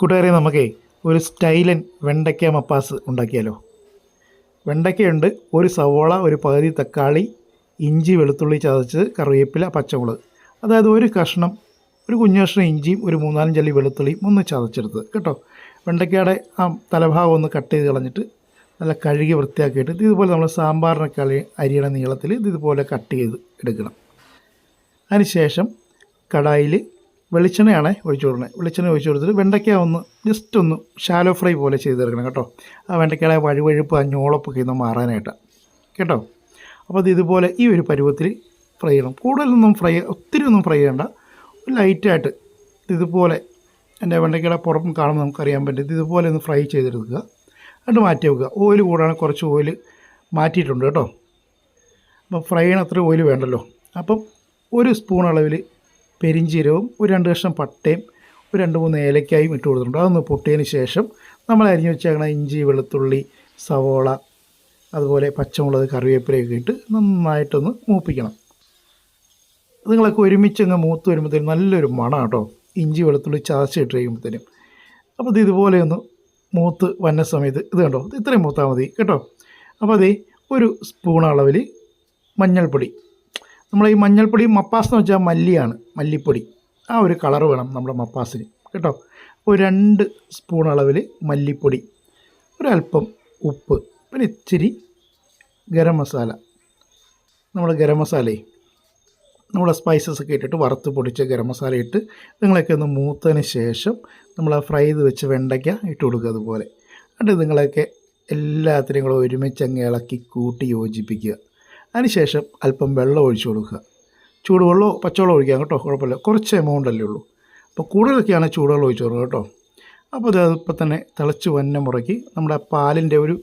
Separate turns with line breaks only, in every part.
കൂട്ടുകാരെ നമുക്കേ ഒരു സ്റ്റൈലൻ വെണ്ടയ്ക്ക മപ്പാസ് ഉണ്ടാക്കിയാലോ? വെണ്ടയ്ക്കയുണ്ട് ഒരു സവോള ഒരു പകുതി തക്കാളി ഇഞ്ചി വെളുത്തുള്ളി ചതച്ചത് കറിവേപ്പില പച്ചമുളക്. അതായത് ഒരു കഷ്ണം ഒരു കുഞ്ഞു കഷ്ണം ഇഞ്ചിയും ഒരു മൂന്നാലഞ്ചല്ലി വെളുത്തുള്ളിയും ഒന്ന് ചതച്ചെടുത്ത് കേട്ടോ. വെണ്ടയ്ക്കയുടെ ആ തലഭാഗം ഒന്ന് കട്ട് ചെയ്ത് കളഞ്ഞിട്ട് നല്ല കഴുകി വൃത്തിയാക്കിയിട്ട് ഇതുപോലെ നമ്മൾ സാമ്പാറിനൊക്കെ അരിയുടെ നീളത്തിൽ ഇതുപോലെ കട്ട് ചെയ്ത് എടുക്കണം. അതിനുശേഷം കടായിൽ വെളിച്ചെണ്ണയാണ് ഒഴിച്ചു കൊടുക്കുന്നത്. വെളിച്ചെണ്ണ ഒഴിച്ചു കൊടുത്തിട്ട് വെണ്ടയ്ക്ക ഒന്ന് ജസ്റ്റ് ഒന്ന് ഷാലോ ഫ്രൈ പോലെ ചെയ്തെടുക്കണം കേട്ടോ. ആ വെണ്ടയ്ക്കയുടെ വഴുവഴുപ്പ് ആ ഞോളപ്പൊക്കെ ഒന്ന് മാറാനായിട്ട്. കേട്ടോ? അപ്പോൾ അത് ഇതുപോലെ ഈ ഒരു പരുവത്തിൽ ഫ്രൈ ചെയ്യണം. കൂടുതലൊന്നും ഫ്രൈ ഒത്തിരി ഒന്നും ഫ്രൈ ചെയ്യേണ്ട. ലൈറ്റായിട്ട് ഇതുപോലെ എന്റെ വെണ്ടയ്ക്കയുടെ പുറം കാണുമ്പോൾ നമുക്കറിയാൻ പറ്റും. ഇതുപോലെ ഒന്ന് ഫ്രൈ ചെയ്തെടുക്കുക. എന്നിട്ട് മാറ്റി വെക്കുക. ഓയിൽ കൂടാണ് കുറച്ച് ഓയിൽ മാറ്റിയിട്ടുണ്ട് കേട്ടോ. അപ്പോൾ ഫ്രൈ ചെയ്യണ അത്ര ഓയിൽ വേണ്ടല്ലോ. അപ്പം ഒരു സ്പൂൺ അളവിൽ പെരിഞ്ചീരവും ഒരു രണ്ട് കഷ്ണം പട്ടയും ഒരു രണ്ട് മൂന്ന് ഏലക്കായും ഇട്ട് കൊടുത്തിട്ടുണ്ട്. അതൊന്ന് പൊട്ടിയതിന് ശേഷം നമ്മൾ അരിഞ്ഞ് വെച്ചേക്കണ ഇഞ്ചി വെളുത്തുള്ളി സവോള അതുപോലെ പച്ചമുളക് കറിവേപ്പിലയൊക്കെ ഇട്ട് നന്നായിട്ടൊന്ന് മൂപ്പിക്കണം. നിങ്ങളൊക്കെ ഒരുമിച്ച് അങ്ങ് മൂത്ത് വരുമ്പോഴത്തേനും നല്ലൊരു മണം കേട്ടോ ഇഞ്ചി വെളുത്തുള്ളി ചതച്ചിട്ട് കഴിയുമ്പോഴത്തേനും. അപ്പോൾ ഇത് ഇതുപോലെ ഒന്ന് മൂത്ത് വന്ന സമയത്ത് ഇത് കണ്ടോ? ഇത് ഇത്രയും മൂത്താൽ മതി കേട്ടോ. അപ്പോൾ അതേ ഒരു സ്പൂൺ അളവിൽ മഞ്ഞൾപ്പൊടി. നമ്മൾ ഈ മഞ്ഞൾപ്പൊടി മപ്പാസ് എന്ന് വെച്ചാൽ മല്ലിയാണ് മല്ലിപ്പൊടി. ആ ഒരു കളർ വേണം നമ്മുടെ മപ്പാസിന് കേട്ടോ? ഒരു രണ്ട് സ്പൂൺ അളവിൽ മല്ലിപ്പൊടി ഒരല്പം ഉപ്പ് പിന്നെ ഇച്ചിരി ഗരം മസാല. നമ്മൾ ഗരം മസാലയെ നമ്മുടെ സ്പൈസസ് ഒക്കെ ഇട്ടിട്ട് വറുത്ത് പൊടിച്ച ഗരം മസാല ഇട്ട് നിങ്ങളൊക്കെ ഒന്ന് മൂത്തതിന് ശേഷം നമ്മൾ ആ ഫ്രൈ ചെയ്ത് വെച്ച് വെണ്ടയ്ക്ക ഇട്ട് കൊടുക്കുക അതുപോലെ. എന്നിട്ട് നിങ്ങളൊക്കെ എല്ലാത്തിനെയും കൂടെ ഒരുമിച്ച് അങ്ങ് ഇളക്കി കൂട്ടി യോജിപ്പിക്കുക. അതിനുശേഷം അല്പം വെള്ളം ഒഴിച്ചു കൊടുക്കുക. ചൂടുവെള്ളമോ പച്ചവെള്ളം ഒഴിക്കാം കേട്ടോ കുഴപ്പമില്ല. കുറച്ച് എമൗണ്ട് അല്ലേ ഉള്ളൂ. അപ്പോൾ കൂടുതലൊക്കെയാണ് ചൂടുവെള്ളം ഒഴിച്ചു കൊടുക്കുക കേട്ടോ. അപ്പോൾ അത് അതിപ്പോൾ തന്നെ തിളച്ച് വന്ന മുറയ്ക്ക് നമ്മുടെ പാലിന്റെ ഒരു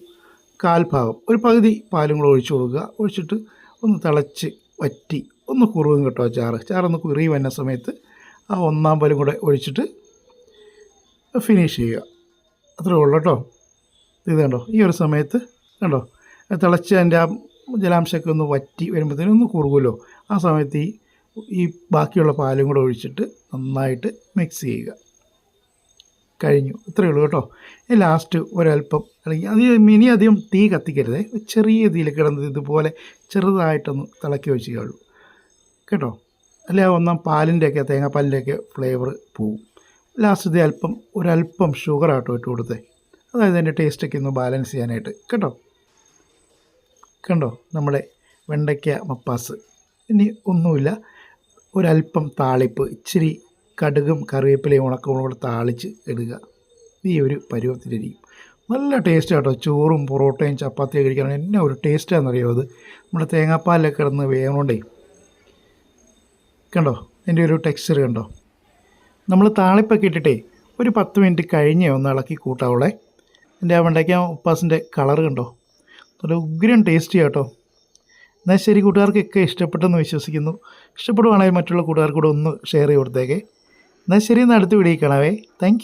കാൽഭാഗം ഒരു പകുതി പാലും കൂടെ ഒഴിച്ചു കൊടുക്കുക. ഒഴിച്ചിട്ട് ഒന്ന് തിളച്ച് വറ്റി ഒന്ന് കുറുകും കേട്ടോ ചാറ്. ചാറൊന്ന് കുറി വന്ന സമയത്ത് ആ ഒന്നാം പാലും കൂടെ ഒഴിച്ചിട്ട് ഫിനിഷ് ചെയ്യുക. അത്രേ ഉള്ളൂ കേട്ടോ. ഇത് കണ്ടോ? ഈ ഒരു സമയത്ത് കണ്ടോ? തിളച്ച് അതിന്റെ ആ ജലാംശമൊക്കെ ഒന്ന് വറ്റി വരുമ്പോഴത്തേനും ഒന്ന് കുറുകുമല്ലോ. ആ സമയത്ത് ഈ ഈ ബാക്കിയുള്ള പാലും കൂടെ ഒഴിച്ചിട്ട് നന്നായിട്ട് മിക്സ് ചെയ്യുക. കഴിഞ്ഞു. ഇത്രയേ ഉള്ളൂ കേട്ടോ. ലാസ്റ്റ് ഒരല്പം അല്ലെങ്കിൽ അധികം ഇനി അധികം തീ കത്തിക്കരുതേ. ചെറിയ തീയിൽ കിടന്നത് ഇതുപോലെ ചെറുതായിട്ടൊന്ന് തിളക്കി വെച്ചുകയുള്ളൂ കേട്ടോ? അല്ലെ? ഒന്നാം പാലിന്റെയൊക്കെ തേങ്ങാപ്പാലിന്റെയൊക്കെ ഫ്ലേവർ പോവും. ലാസ്റ്റ് ഇത് അല്പം ഒരല്പം ഷുഗർ ആട്ടോ ഇട്ട് കൊടുത്തേ. അതായത് അതിന്റെ ടേസ്റ്റൊക്കെ ഒന്ന് ബാലൻസ് ചെയ്യാനായിട്ട്. കേട്ടോ? കണ്ടോ? നമ്മുടെ വെണ്ടയ്ക്ക മപ്പാസ്. ഇനി ഒന്നുമില്ല. ഒരല്പം താളിപ്പ്. ഇച്ചിരി കടുകും കറിവേപ്പിലയും ഉണക്കവും കൂടെ താളിച്ച് ഇടുക. ഈ ഒരു പരുവത്തിലിരിക്കും. നല്ല ടേസ്റ്റ് കേട്ടോ ചോറും പൊറോട്ടയും ചപ്പാത്തിയും കഴിക്കാൻ എന്നാ ഒരു ടേസ്റ്റാണെന്നറിയോ അത്? നമ്മുടെ തേങ്ങാപ്പാലൊക്കെ കിടന്ന് വേവണോണ്ടേ കണ്ടോ? അതിന്റെ ഒരു ടെക്സ്ചർ കണ്ടോ? നമ്മൾ താളിപ്പൊക്കെ ഇട്ടിട്ടേ ഒരു പത്ത് മിനിറ്റ് കഴിഞ്ഞേ ഒന്ന് ഇളക്കി കൂട്ടാവുള്ളേ എന്റെ ആ വെണ്ടയ്ക്ക ഉപ്പാസിന്റെ കളർ കണ്ടോ? നല്ല ഉഗ്രം ടേസ്റ്റി കേട്ടോ എന്നാൽ ശരി കൂട്ടുകാർക്കൊക്കെ ഇഷ്ടപ്പെട്ടെന്ന് വിശ്വസിക്കുന്നു. ഇഷ്ടപ്പെടുവാണെങ്കിൽ മറ്റുള്ള കൂട്ടുകാർക്കൂടെ ഒന്ന് ഷെയർ ചെയ്ത് കൊടുത്തേക്കേ. എന്നാൽ ശരി എന്നാൽ അടുത്ത വീഡിയോ കാണാവേ. താങ്ക്